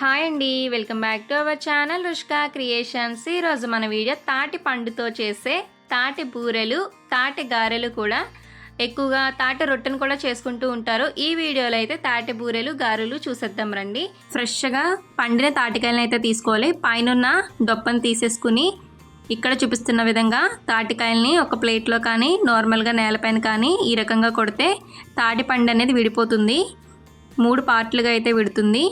Hi అండి welcome back to our channel Rushka creations. ఈరోజు మన వీడియో తాటి పండుతో చేసే తాటి బూరెలు తాటి గారెలు కూడా ఎక్కువగా తాటి రొట్టెను కూడా చేసుకుంటూ ఉంటారు. ఈ వీడియోలో అయితే తాటి బూరెలు గారెలు చూసేద్దాం రండి. ఫ్రెష్గా పండిన తాటికాయలను అయితే తీసుకోవాలి. పైన దొప్పను తీసేసుకుని ఇక్కడ చూపిస్తున్న విధంగా తాటికాయల్ని ఒక ప్లేట్లో కానీ నార్మల్గా నేలపైన కానీ ఈ రకంగా కొడితే తాటి పండు అనేది విడిపోతుంది. మూడు పార్ట్లుగా అయితే విడుతుంది.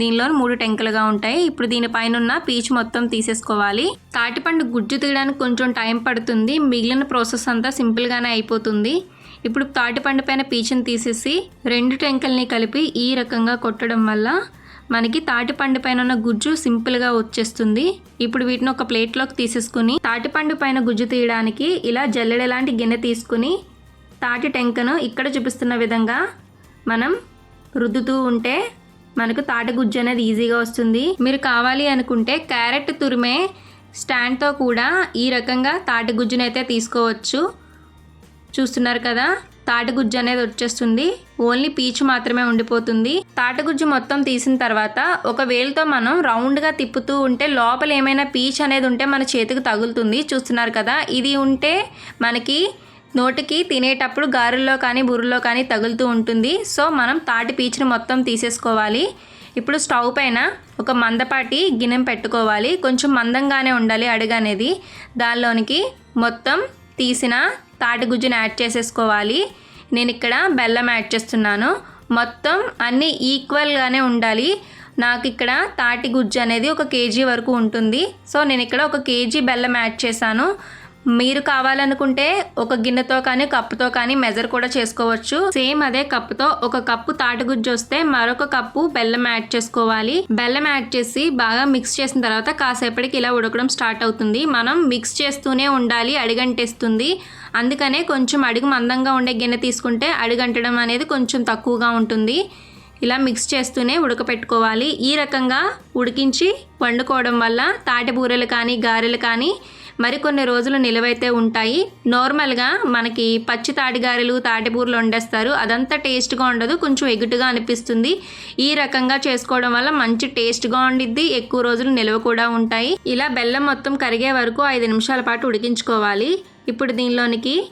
దీనిలో మూడు టెంకలుగా ఉంటాయి. ఇప్పుడు దీనిపైన ఉన్న పీచు మొత్తం తీసేసుకోవాలి. తాటిపండు గుజ్జు తీయడానికి కొంచెం టైం పడుతుంది. మిగిలిన ప్రాసెస్ అంతా సింపుల్గానే అయిపోతుంది. ఇప్పుడు తాటిపండు పైన పీచుని తీసేసి రెండు టెంకల్ని కలిపి ఈ రకంగా కొట్టడం వల్ల మనకి తాటిపండు పైన ఉన్న గుజ్జు సింపుల్గా వచ్చేస్తుంది. ఇప్పుడు వీటిని ఒక ప్లేట్లోకి తీసేసుకుని తాటిపండు పైన గుజ్జు తీయడానికి ఇలా జల్లెడ లాంటి గిన్నె తీసుకుని తాటి టెంకను ఇక్కడ చూపిస్తున్న విధంగా మనం రుద్దుతూ ఉంటే మనకు తాటగుజ్జు అనేది ఈజీగా వస్తుంది. మీరు కావాలి అనుకుంటే క్యారెట్ తురిమే స్టాండ్తో కూడా ఈ రకంగా తాటిగుజ్జునైతే తీసుకోవచ్చు. చూస్తున్నారు కదా? తాటిగుజ్జు అనేది వచ్చేస్తుంది. ఓన్లీ పీచు మాత్రమే ఉండిపోతుంది. తాటిగుజ్జు మొత్తం తీసిన తర్వాత ఒక వేలుతో మనం రౌండ్గా తిప్పుతూ ఉంటే లోపల ఏమైనా పీచు అనేది ఉంటే మన చేతికి తగులుతుంది. చూస్తున్నారు కదా? ఇది ఉంటే మనకి నోటికి తినేటప్పుడు గారెల్లో కానీ బుర్రలో కానీ తగులుతూ ఉంటుంది. సో మనం తాటి పీచుని మొత్తం తీసేసుకోవాలి. ఇప్పుడు స్టవ్ పైన ఒక మందపాటి గిన్నెం పెట్టుకోవాలి. కొంచెం మందంగానే ఉండాలి అడుగు అనేది. దానిలోనికి మొత్తం తీసిన తాటి గుజ్జుని యాడ్ చేసేసుకోవాలి. నేను ఇక్కడ బెల్లం యాడ్ చేస్తున్నాను. మొత్తం అన్నీ ఈక్వల్గానే ఉండాలి. నాకు ఇక్కడ తాటి గుజ్జు అనేది ఒక కేజీ వరకు ఉంటుంది. సో నేను ఇక్కడ ఒక కేజీ బెల్లం యాడ్ చేశాను. మీరు కావాలనుకుంటే ఒక గిన్నెతో కానీ కప్పుతో కానీ మెజర్ కూడా చేసుకోవచ్చు. సేమ్ అదే కప్పుతో ఒక కప్పు తాటిగుజ్జు వస్తే మరొక కప్పు బెల్లం యాడ్ చేసుకోవాలి. బెల్లం యాడ్ చేసి బాగా మిక్స్ చేసిన తర్వాత కాసేపటికి ఇలా ఉడకడం స్టార్ట్ అవుతుంది. మనం మిక్స్ చేస్తూనే ఉండాలి అడిగంటేస్తుంది. అందుకనే కొంచెం అడుగు మందంగా ఉండే గిన్నె తీసుకుంటే అడుగంటడం అనేది కొంచెం తక్కువగా ఉంటుంది. ఇలా మిక్స్ చేస్తూనే ఉడకపెట్టుకోవాలి. ఈ రకంగా ఉడికించి వండుకోవడం వల్ల తాటి బూరెలు కానీ గారెలు కానీ మరికొన్ని రోజులు నిలవైతే ఉంటాయి. నార్మల్గా మనకి పచ్చి తాటిగారెలు తాటిపూరలు వండేస్తారు. అదంతా టేస్ట్గా ఉండదు. కొంచెం ఎగుటుగా అనిపిస్తుంది. ఈ రకంగా చేసుకోవడం వల్ల మంచి టేస్ట్గా ఉండిద్ది. ఎక్కువ రోజులు నిల్వ కూడా ఉంటాయి. ఇలా బెల్లం మొత్తం కరిగే వరకు ఐదు నిమిషాల పాటు ఉడికించుకోవాలి. ఇప్పుడు దీనిలోనికి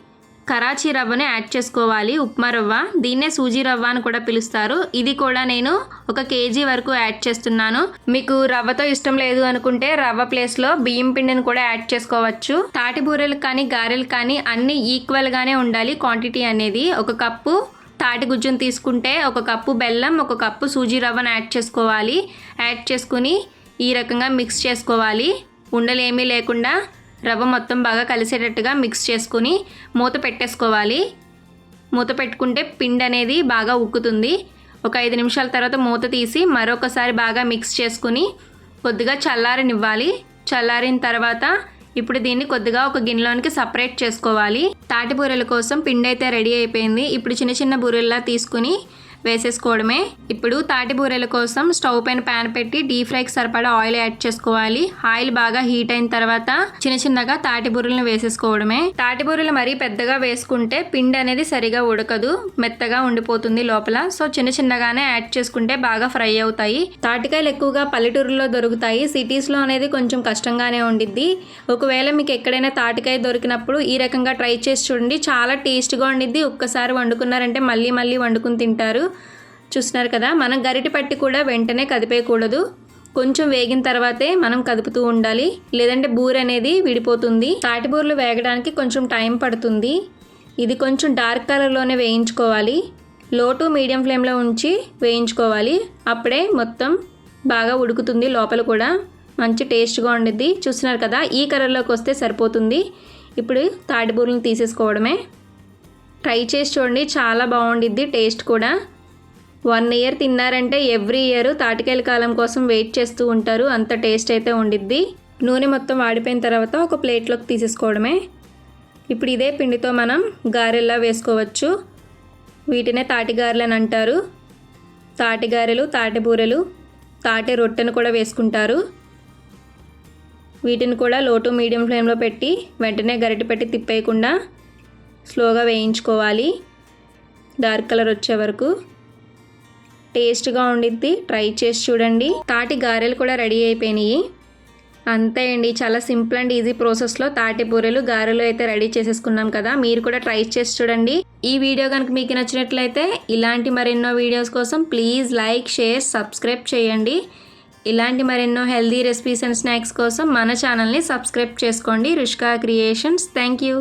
కరాచీ రవ్వను యాడ్ చేసుకోవాలి ఉప్మా రవ్వ. దీన్నే సూజీ రవ్వ అని కూడా పిలుస్తారు. ఇది కూడా నేను ఒక కేజీ వరకు యాడ్ చేస్తున్నాను. మీకు రవ్వతో ఇష్టం లేదు అనుకుంటే రవ్వ ప్లేస్లో బియ్యం పిండిని కూడా యాడ్ చేసుకోవచ్చు. తాటి బూరెలు కానీ గారెలు కానీ అన్ని ఈక్వల్గానే ఉండాలి క్వాంటిటీ అనేది. ఒక కప్పు తాటి గుజ్జును తీసుకుంటే ఒక కప్పు బెల్లం ఒక కప్పు సూజీ రవ్వను యాడ్ చేసుకోవాలి. యాడ్ చేసుకుని ఈ రకంగా మిక్స్ చేసుకోవాలి. ఉండలు ఏమీ లేకుండా రవ్వ మొత్తం బాగా కలిసేటట్టుగా మిక్స్ చేసుకుని మూత పెట్టేసుకోవాలి. మూత పెట్టుకుంటే పిండి అనేది బాగా ఉక్కుతుంది. ఒక ఐదు నిమిషాల తర్వాత మూత తీసి మరొకసారి బాగా మిక్స్ చేసుకుని కొద్దిగా చల్లారనివ్వాలి. చల్లారిన తర్వాత ఇప్పుడు దీన్ని కొద్దిగా ఒక గిన్నెలోనికి సపరేట్ చేసుకోవాలి. తాటి బూరెల కోసం పిండి అయితే రెడీ అయిపోయింది. ఇప్పుడు చిన్న చిన్న బూరెల్లా తీసుకుని వేసేసుకోవడమే. ఇప్పుడు తాటి బూరెల కోసం స్టవ్ పైన ప్యాన్ పెట్టి డీప్ ఫ్రైకి సరిపడా ఆయిల్ యాడ్ చేసుకోవాలి. ఆయిల్ బాగా హీట్ అయిన తర్వాత చిన్న చిన్నగా తాటి బూరెలను వేసేసుకోవడమే. తాటి బూరెలు మరీ పెద్దగా వేసుకుంటే పిండి అనేది సరిగా ఉడకదు మెత్తగా ఉండిపోతుంది లోపల. సో చిన్న చిన్నగానే యాడ్ చేసుకుంటే బాగా ఫ్రై అవుతాయి. తాటికాయలు ఎక్కువగా పల్లెటూరులో దొరుకుతాయి. సిటీస్లో అనేది కొంచెం కష్టంగానే ఉండిద్ది. ఒకవేళ మీకు ఎక్కడైనా తాటికాయ దొరికినప్పుడు ఈ రకంగా ట్రై చేసి చూడండి. చాలా టేస్ట్గా ఉండిద్ది. ఒక్కసారి వండుకున్నారంటే మళ్ళీ మళ్ళీ వండుకుని తింటారు. చూస్తున్నారు కదా మనం గరిటె పట్టి కూడా వెంటనే కదిపేయకూడదు. కొంచెం వేగిన తర్వాతే మనం కదుపుతూ ఉండాలి. లేదంటే బూర అనేది విడిపోతుంది. తాటి బూరలు వేగడానికి కొంచెం టైం పడుతుంది. ఇది కొంచెం డార్క్ కలర్లోనే వేయించుకోవాలి. లో టు మీడియం ఫ్లేమ్లో ఉంచి వేయించుకోవాలి. అప్పుడే మొత్తం బాగా ఉడుకుతుంది లోపల కూడా. మంచి టేస్ట్గా ఉండిద్ది. చూస్తున్నారు కదా ఈ కలర్లోకి వస్తే సరిపోతుంది. ఇప్పుడు తాటి బూరలను తీసేసుకోవడమే. ట్రై చేసి చూడండి చాలా బాగుండిద్ది టేస్ట్ కూడా. వన్ ఇయర్ తిన్నారంటే ఎవ్రీ ఇయర్ తాటికాయల కాలం కోసం వెయిట్ చేస్తూ ఉంటారు. అంత టేస్ట్ అయితే ఉండిద్ది. నూనె మొత్తం వాడిపోయిన తర్వాత ఒక ప్లేట్లోకి తీసేసుకోవడమే. ఇప్పుడు ఇదే పిండితో మనం గారెల్లా వేసుకోవచ్చు. వీటినే తాటిగారెలు అని అంటారు. తాటిగారెలు తాటిబూరెలు తాటి బూరెలు రొట్టెను కూడా వేసుకుంటారు. వీటిని కూడా లోటు మీడియం ఫ్లేమ్లో పెట్టి వెంటనే గరిటె పెట్టి తిప్పేయకుండా స్లోగా వేయించుకోవాలి. డార్క్ కలర్ వచ్చే వరకు. టేస్ట్గా ఉండిద్ది. ట్రై చేసి చూడండి. తాటి గారెలు కూడా రెడీ అయిపోయినాయి. అంతే అండి. చాలా సింపుల్ అండ్ ఈజీ ప్రాసెస్లో తాటి బూరెలు గారెలు అయితే రెడీ చేసేసుకున్నాం కదా. మీరు కూడా ట్రై చేసి చూడండి. ఈ వీడియో కనుక మీకు నచ్చినట్లయితే ఇలాంటి మరెన్నో వీడియోస్ కోసం ప్లీజ్ లైక్ షేర్ సబ్స్క్రైబ్ చేయండి. ఇలాంటి మరెన్నో హెల్దీ రెసిపీస్ అండ్ స్నాక్స్ కోసం మన ఛానల్ని సబ్స్క్రైబ్ చేసుకోండి. రుష్కా క్రియేషన్స్. Thank you.